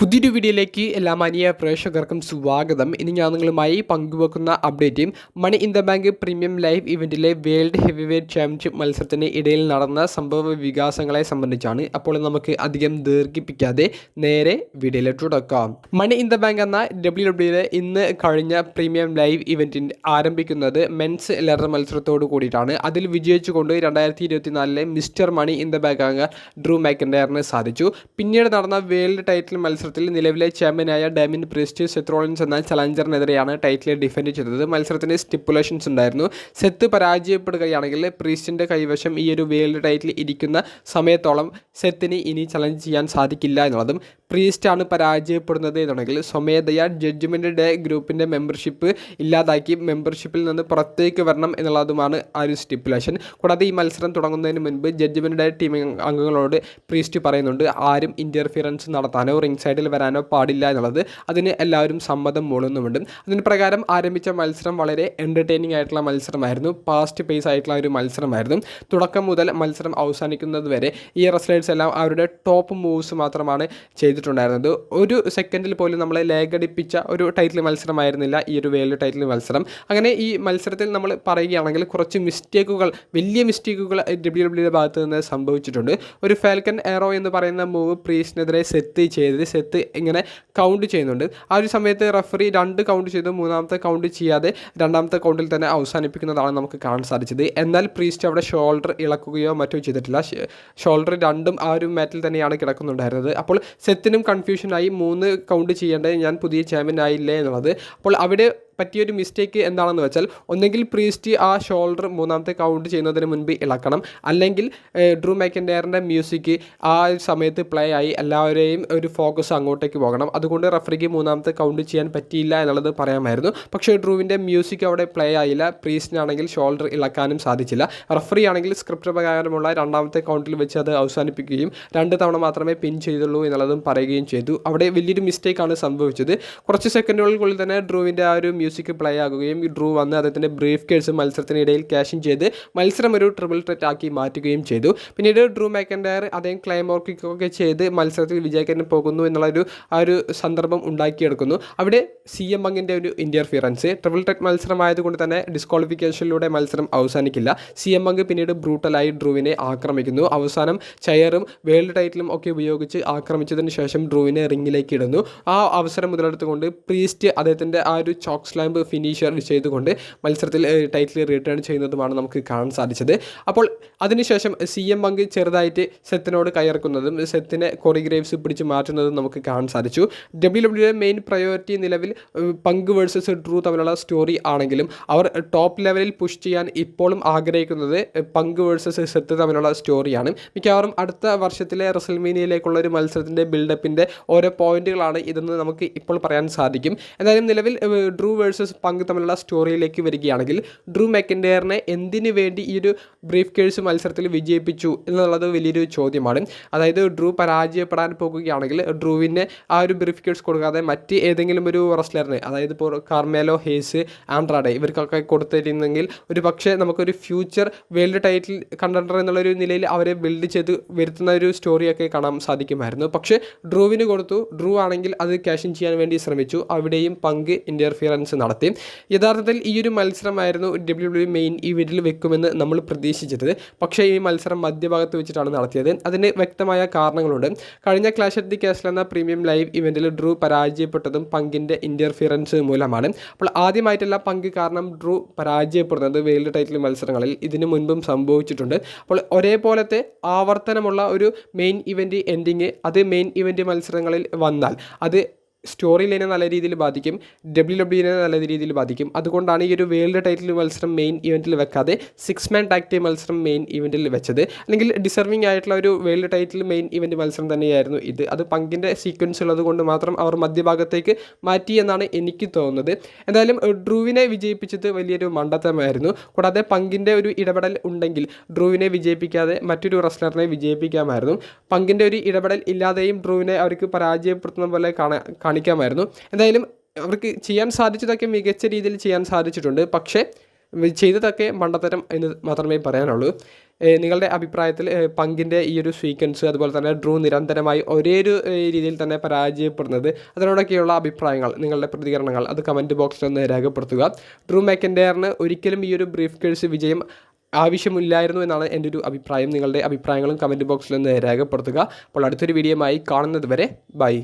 പുതിയൊരു വീഡിയോയിലേക്ക് എല്ലാ മാനിയ പ്രേക്ഷകർക്കും സ്വാഗതം. ഇനി ഞാൻ നിങ്ങളുമായി പങ്കുവെക്കുന്ന update money in the bank premium live ഇവന്റിലെ world heavy weight championship മത്സരത്തിന് ഇടയിൽ നടന്ന സംഭവ വികാസങ്ങളെ സംബന്ധിച്ചാണ് അപ്പോൾ നമുക്ക് അധികം ദീർഘിപ്പിക്കാതെ നേരെ വീഡിയോയിലോട്ട് തുടക്കാം മണി ഇൻ ദ ബാങ്ക് എന്ന ഡബ്ല്യു ഡബ്ല്യുയിലെ ഇന്ന് കഴിഞ്ഞ പ്രീമിയം ലൈവ് ഇവന്റിന്റെ ആരംഭിക്കുന്നത് മെൻസ് ലെറർ മത്സരത്തോട് കൂടിയിട്ടാണ്. അതിൽ വിജയിച്ചുകൊണ്ട് രണ്ടായിരത്തി ഇരുപത്തിനാലിലെ mister money in the bank അംഗ ഡ്രൂ മാക്കൻഡയറിന് സാധിച്ചു. പിന്നീട് നടന്ന വേൾഡ് ടൈറ്റിൽ മത്സരത്തിൽ നിലവിലെ ചാമ്പ്യനായ ഡാമിൻ പ്രിസ്റ്റ് സെത്രോളിൻസ് എന്ന ചലഞ്ചറിനെതിരെയാണ് ടൈറ്റിൽ ഡിഫെൻഡ് ചെയ്തത്. മത്സരത്തിന് സ്റ്റിപ്പുലേഷൻസ് ഉണ്ടായിരുന്നു. സെത്ത് പരാജയപ്പെടുകയാണെങ്കിൽ പ്രീസ്റ്റിന്റെ കൈവശം ഈ ഒരു വേൾഡ് ടൈറ്റിൽ ഇരിക്കുന്ന സമയത്തോളം സെത്തിന് ഇനി ചലഞ്ച് ചെയ്യാൻ സാധിക്കില്ല എന്നുള്ളതും പ്രീസ്റ്റാണ് പരാജയപ്പെടുന്നത് എന്നുണ്ടെങ്കിൽ സ്വമേധയാ ജഡ്ജ്മെന്റ് ഡേ ഗ്രൂപ്പിന്റെ മെമ്പർഷിപ്പ് ഇല്ലാതാക്കി മെമ്പർഷിപ്പിൽ നിന്ന് പുറത്തേക്ക് വരണം എന്നുള്ളതുമാണ് ആ ഒരു സ്റ്റിപ്പുലേഷൻ കൂടാതെ ഈ മത്സരം തുടങ്ങുന്നതിന് മുൻപ് ജഡ്ജ്മെന്റ് ഡേ ടീം അംഗങ്ങളോട് പ്രീസ്റ്റ് പറയുന്നുണ്ട് ആരും ഇന്റർഫിയറൻസ് നടത്താനോ റിംഗ് സൈഡിൽ വരാനോ പാടില്ല എന്നുള്ളത് അതിന് എല്ലാവരും സമ്മതം മൂളുന്നുമുണ്ട്. അതിന് പ്രകാരം ആരംഭിച്ച മത്സരം വളരെ എന്റർടൈനിങ് ആയിട്ടുള്ള മത്സരമായിരുന്നു. പാസ്റ്റ് പേസ് ആയിട്ടുള്ള ഒരു മത്സരമായിരുന്നു. തുടക്കം മുതൽ മത്സരം അവസാനിക്കുന്നത് വരെ ഈ റെസ്ലേഴ്സ് എല്ലാം അവരുടെ ടോപ്പ് മൂവ്സ് മാത്രമാണ് ചെയ്തിട്ടുണ്ടായിരുന്നത്. ഒരു സെക്കൻഡിൽ പോലും നമ്മളെ ലേഖടിപ്പിച്ച ഒരു ടൈറ്റിൽ മത്സരമായിരുന്നില്ല. ഈ ഒരു വേൾഡ് ടൈറ്റിൽ മത്സരം. അങ്ങനെ ഈ മത്സരത്തിൽ നമ്മൾ പറയുകയാണെങ്കിൽ കുറച്ച് മിസ്റ്റേക്കുകൾ വലിയ മിസ്റ്റേക്കുകൾ ഡബ്ല്യു ഡബ്ല്യുടെ ഭാഗത്ത് നിന്ന് സംഭവിച്ചിട്ടുണ്ട്. ഒരു ഫാൽക്കൻ എറോ എന്ന് പറയുന്ന മൂവ് പ്രീസിനെതിരെ സെറ്റ് ചെയ്ത് സെത്ത് ഇങ്ങനെ കൗണ്ട് ചെയ്യുന്നുണ്ട്. ആ ഒരു സമയത്ത് റഫറി രണ്ട് കൗണ്ട് ചെയ്തു. മൂന്നാമത്തെ കൗണ്ട് ചെയ്യാതെ രണ്ടാമത്തെ കൗണ്ടിൽ തന്നെ അവസാനിപ്പിക്കുന്നതാണ് നമുക്ക് കാണാൻ സാധിച്ചത്. എന്നാൽ പ്രീസ്റ്റ് അവിടെ ഷോൾഡർ ഇളക്കുകയോ മറ്റോ ചെയ്തിട്ടില്ല. ഷോൾഡർ രണ്ടും ആ ഒരു മാറ്റിൽ തന്നെയാണ് കിടക്കുന്നുണ്ടായിരുന്നത്. അപ്പോൾ സെത്തിനും കൺഫ്യൂഷനായി മൂന്ന് കൗണ്ട് ചെയ്യേണ്ടത് ഞാൻ പുതിയ ചാമ്പ്യൻ ആയില്ലേ എന്നുള്ളത്. അപ്പോൾ അവിടെ പറ്റിയൊരു മിസ്റ്റേക്ക് എന്താണെന്ന് വെച്ചാൽ ഒന്നെങ്കിൽ പ്രീസ്റ്റി ആ ഷോൾഡർ മൂന്നാമത്തെ കൗണ്ട് ചെയ്യുന്നതിന് മുൻപ് ഇളക്കണം. അല്ലെങ്കിൽ ഡ്രൂ മാക്കൻഡയറിന്റെ മ്യൂസിക് ആ സമയത്ത് പ്ലേ ആയി എല്ലാവരെയും ഒരു ഫോക്കസ് അങ്ങോട്ടേക്ക് പോകണം. അതുകൊണ്ട് റഫറിക്ക് മൂന്നാമത്തെ കൗണ്ട് ചെയ്യാൻ പറ്റിയില്ല എന്നുള്ളത് പറയാമായിരുന്നു. പക്ഷേ ഡ്രൂവിന്റെ മ്യൂസിക് അവിടെ പ്ലേ ആയില്ല. പ്രീസ്റ്റിനാണെങ്കിൽ ഷോൾഡർ ഇളക്കാനും സാധിച്ചില്ല. റഫറി ആണെങ്കിൽ സ്ക്രിപ്റ്റ് പ്രകാരമുള്ള രണ്ടാമത്തെ കൗണ്ടിൽ വെച്ച് അത് അവസാനിപ്പിക്കുകയും രണ്ട് തവണ മാത്രമേ പിൻ ചെയ്തുള്ളൂ എന്നുള്ളതും പറയുകയും ചെയ്തു. അവിടെ വലിയൊരു മിസ്റ്റേക്കാണ് സംഭവിച്ചത്. കുറച്ച് സെക്കൻഡുകൾക്കുള്ളിൽ തന്നെ ഡ്രൂവിന്റെ ആ ഒരു മ്യൂസിക് പ്ലേ ആകുകയും ഡ്രൂ വന്ന് അദ്ദേഹത്തിന്റെ ബ്രീഫ് കേഴ്സ് മത്സരത്തിനിടയിൽ ക്യാഷിൻ ചെയ്ത് മത്സരം ഒരു ട്രിപ്പിൾ ത്രെറ്റ് ആക്കി മാറ്റുകയും ചെയ്തു. പിന്നീട് ഡ്രൂ മാക്കൻഡയർ അദ്ദേഹം ക്ലൈമോർ കിക്കൊക്കെ ചെയ്ത് മത്സരത്തിൽ വിജയിക്കാൻ പോകുന്നു എന്നുള്ളൊരു ആ ഒരു സന്ദർഭം ഉണ്ടാക്കിയെടുക്കുന്നു. അവിടെ സി എം അങ്ങിന്റെ ഒരു ഇന്റർഫിയറൻസ് ട്രിപ്പിൾ ത്രെറ്റ് മത്സരമായതുകൊണ്ട് തന്നെ ഡിസ്ക്വാളിഫിക്കേഷനിലൂടെ മത്സരം അവസാനിക്കില്ല. സി എം അങ്ക് പിന്നീട് ബ്രൂട്ടലായി ഡ്രൂവിനെ ആക്രമിക്കുന്നു. അവസാനം ചെയറും വേൾഡ് ടൈറ്റിലും ഒക്കെ ഉപയോഗിച്ച് ആക്രമിച്ചതിന് ശേഷം ഡ്രൂവിനെ റിങ്ങിലേക്ക് ഇടുന്നു. ആ അവസരം മുതലെടുത്തുകൊണ്ട് പ്രീസ്റ്റ് അദ്ദേഹത്തിന്റെ ആ ഒരു ചോക്ക് സ്ലാമ്പ് ഫിനിഷർ ചെയ്തുകൊണ്ട് മത്സരത്തിൽ ടൈറ്റിൽ റിട്ടേൺ ചെയ്യുന്നതുമാണ് നമുക്ക് കാണാൻ സാധിച്ചത്. അപ്പോൾ അതിനുശേഷം സി എം പങ്ക് ചെറുതായിട്ട് സെത്തിനോട് കയർക്കുന്നതും സെത്തിനെ കൊറിഗ്രേവ്സ് പിടിച്ച് മാറ്റുന്നതും നമുക്ക് കാണാൻ സാധിച്ചു. ഡബ്ല്യു ഡബ്ല്യുയുടെ മെയിൻ പ്രയോറിറ്റി നിലവിൽ പങ്ക് വേഴ്സസ് ഡ്രൂ തമ്മിലുള്ള സ്റ്റോറി ആണെങ്കിലും അവർ ടോപ്പ് ലെവലിൽ പുഷ് ചെയ്യാൻ ഇപ്പോഴും ആഗ്രഹിക്കുന്നത് പങ്ക് വേഴ്സസ് സെത്ത് തമ്മിലുള്ള സ്റ്റോറിയാണ് മിക്കവാറും അടുത്ത വർഷത്തിലെ റസൽമീനിയയിലേക്കുള്ള ഒരു മത്സരത്തിന്റെ ബിൽഡപ്പിന്റെ ഓരോ പോയിന്റുകളാണ് ഇതെന്ന് നമുക്ക് ഇപ്പോൾ പറയാൻ സാധിക്കും. എന്തായാലും നിലവിൽ ഡ്രൂ വേഴ്സസ് പങ്ക് തമ്മിലുള്ള സ്റ്റോറിയിലേക്ക് വരികയാണെങ്കിൽ ഡ്രൂ മെക്കൻഡെയറിനെ എന്തിനു വേണ്ടി ഈ ഒരു ബ്രീഫ് കേഴ്സ് മത്സരത്തിൽ വിജയിപ്പിച്ചു എന്നുള്ളത് വലിയൊരു ചോദ്യമാണ്. അതായത് ഡ്രൂ പരാജയപ്പെടാൻ പോകുകയാണെങ്കിൽ ഡ്രൂവിന് ആ ഒരു ബ്രീഫ് കേഴ്സ് കൊടുക്കാതെ മറ്റ് ഏതെങ്കിലും ഒരു റെസ്ലറിന് അതായത് ഇപ്പോൾ കാർമേലോ ഹേസ് ആൻഡ്രാഡെ ഇവർക്കൊക്കെ കൊടുത്തിരുന്നെങ്കിൽ ഒരു പക്ഷേ നമുക്കൊരു ഫ്യൂച്ചർ വേൾഡ് ടൈറ്റിൽ കണ്ടൻഡർ എന്നുള്ളൊരു നിലയിൽ അവരെ ബിൽഡ് ചെയ്ത് വരുത്തുന്ന ഒരു സ്റ്റോറിയൊക്കെ കാണാൻ സാധിക്കുമായിരുന്നു. പക്ഷേ ഡ്രൂവിന് കൊടുത്തു. ഡ്രൂ ആണെങ്കിൽ അത് ക്യാഷിൻ ചെയ്യാൻ വേണ്ടി ശ്രമിച്ചു. അവിടെയും പങ്ക് ഇന്റർഫിയറൻസ് നടത്തി. യഥാർത്ഥത്തിൽ ഈ ഒരു മത്സരമായിരുന്നു ഡബ്ല്യു ഡബ്ല്യു മെയിൻ ഇവന്റിൽ വെക്കുമെന്ന് നമ്മൾ പ്രതീക്ഷിച്ചത്. പക്ഷേ ഈ മത്സരം മധ്യഭാഗത്ത് വെച്ചിട്ടാണ് നടത്തിയത്. അതിന് വ്യക്തമായ കാരണങ്ങളുണ്ട്. കഴിഞ്ഞ ക്ലാഷ് ഓഫ് ദി കാസ്റ്റിൽ എന്ന പ്രീമിയം ലൈവ് ഇവന്റിൽ ഡ്രൂ പരാജയപ്പെട്ടതും പങ്കിന്റെ ഇന്റർഫിയറൻസ് മൂലമാണ്. അപ്പോൾ ആദ്യമായിട്ടല്ല പങ്ക് കാരണം ഡ്രൂ പരാജയപ്പെടുന്നത് വേൾഡ് ടൈറ്റിൽ മത്സരങ്ങളിൽ. ഇതിനു മുൻപും സംഭവിച്ചിട്ടുണ്ട്. അപ്പോൾ ഒരേപോലത്തെ ആവർത്തനമുള്ള ഒരു മെയിൻ ഇവന്റ് എൻഡിങ് അത് മെയിൻ ഇവന്റ് മത്സരങ്ങളിൽ വന്നാൽ അത് സ്റ്റോറി ലൈനെ നല്ല രീതിയിൽ ബാധിക്കും ഡബ്ല്യു ഡബ്ല്യുനെ നല്ല രീതിയിൽ ബാധിക്കും. അതുകൊണ്ടാണ് ഈ ഒരു വേൾഡ് ടൈറ്റിൽ മത്സരം മെയിൻ ഇവന്റിൽ വെക്കാതെ സിക്സ് മാൻ ടാക് ടീം മത്സരം മെയിൻ ഇവന്റിൽ വെച്ചത്. അല്ലെങ്കിൽ ഡിസർവിംഗ് ആയിട്ടുള്ള ഒരു വേൾഡ് ടൈറ്റിൽ മെയിൻ ഇവന്റ് മത്സരം തന്നെയായിരുന്നു ഇത്. അത് പങ്കിന്റെ സീക്വൻസ് ഉള്ളത് കൊണ്ട് മാത്രം അവർ മധ്യഭാഗത്തേക്ക് മാറ്റി എന്നാണ് എനിക്ക് തോന്നുന്നത്. എന്തായാലും ഡ്രൂവിനെ വിജയിപ്പിച്ചത് വലിയൊരു മണ്ടത്തമായിരുന്നു കൂടാതെ പങ്കിന്റെ ഒരു ഇടപെടൽ ഉണ്ടെങ്കിൽ ഡ്രൂവിനെ വിജയിപ്പിക്കാതെ മറ്റൊരു റെസ്ലറിനെ വിജയിപ്പിക്കാമായിരുന്നു. പങ്കിന്റെ ഒരു ഇടപെടൽ ഇല്ലാതെയും ഡ്രൂവിനെ അവർക്ക് പരാജയപ്പെടുത്തുന്ന പോലെ കാണാൻ കാണിക്കാമായിരുന്നു എന്തായാലും അവർക്ക് ചെയ്യാൻ സാധിച്ചതൊക്കെ മികച്ച രീതിയിൽ ചെയ്യാൻ സാധിച്ചിട്ടുണ്ട്. പക്ഷേ ചെയ്തതൊക്കെ മണ്ടത്തരം എന്ന് മാത്രമേ പറയാനുള്ളൂ. നിങ്ങളുടെ അഭിപ്രായത്തിൽ പങ്കിന്റെ ഈ ഒരു സ്വീക്വൻസ് അതുപോലെ തന്നെ ഡ്രൂ നിരന്തരമായി ഒരേ ഒരു രീതിയിൽ തന്നെ പരാജയപ്പെടുന്നത് അതിനോടൊക്കെയുള്ള അഭിപ്രായങ്ങൾ നിങ്ങളുടെ പ്രതികരണങ്ങൾ അത് കമന്റ് ബോക്സിൽ ഒന്ന് രേഖപ്പെടുത്തുക. ഡ്രൂ മാക്കൻഡയറിന് ഒരിക്കലും ഈ ഒരു ബ്രീഫ് കേഴ്സ് വിജയം ആവശ്യമില്ലായിരുന്നു എന്നാണ് എന്റെ ഒരു അഭിപ്രായം. നിങ്ങളുടെ അഭിപ്രായങ്ങളും കമന്റ് ബോക്സിൽ ഒന്ന് രേഖപ്പെടുത്തുക. അപ്പോൾ അടുത്തൊരു വീഡിയോ ആയി കാണുന്നത് വരെ ബൈ